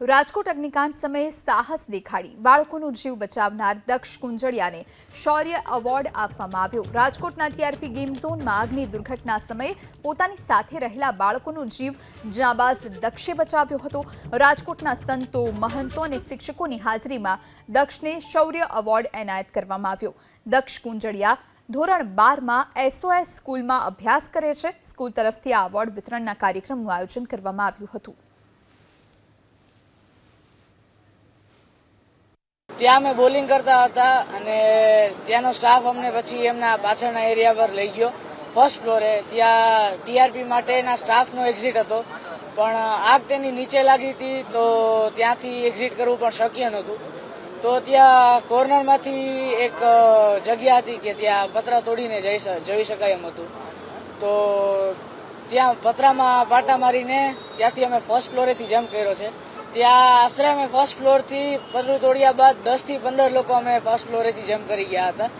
રાજકોટ અગ્નિકાંડ સમયે સાહસ દેખાડી. બાળકોનો જીવ બચાવનાર દક્ષ કુંજળિયાને શૌર્ય એવોર્ડ આપવામાં આવ્યો. રાજકોટના ટીઆરપી ગેમ ઝોનમાં આગની દુર્ઘટના સમયે પોતાની સાથે રહેલા બાળકોનો જીવ જાબાઝ દક્ષે બચાવ્યો હતો. રાજકોટના સંતો, મહંતો અને શિક્ષકોની હાજરીમાં દક્ષને શૌર્ય એવોર્ડ એનાયત કરવામાં આવ્યો. દક્ષ કુંજળિયા ધોરણ બારમાં એસઓએસ સ્કૂલમાં અભ્યાસ કરે છે. સ્કૂલ તરફથી આ એવોર્ડ વિતરણના કાર્યક્રમનું આયોજન કરવામાં આવ્યું હતું. ત્યાં અમે બોલિંગ કરતા હતા અને ત્યાંનો સ્ટાફ અમને પછી એમના પાછળના એરિયા પર લઈ ગયો. ફર્સ્ટ ફ્લોરે ત્યાં ટીઆરપી માટેના સ્ટાફનો એક્ઝિટ હતો. પણ આગ તેની નીચે લાગી હતી તો ત્યાંથી એક્ઝિટ કરવું પણ શક્ય નહોતું. તો ત્યાં કોર્નરમાંથી એક જગ્યા હતી કે ત્યાં પતરા તોડીને જઈ જઈ શકાય એમ હતું. તો ત્યાં પતરામાં પાટા મારીને ત્યાંથી અમે ફર્સ્ટ ફ્લોરેથી જમ્પ કર્યો છે. ત્યાં આશરે અમે ફર્સ્ટ ફ્લોરથી પતરું તોડ્યા બાદ દસથી પંદર લોકો અમે ફર્સ્ટ ફ્લોરેથી જમ્પ કરી ગયા હતા.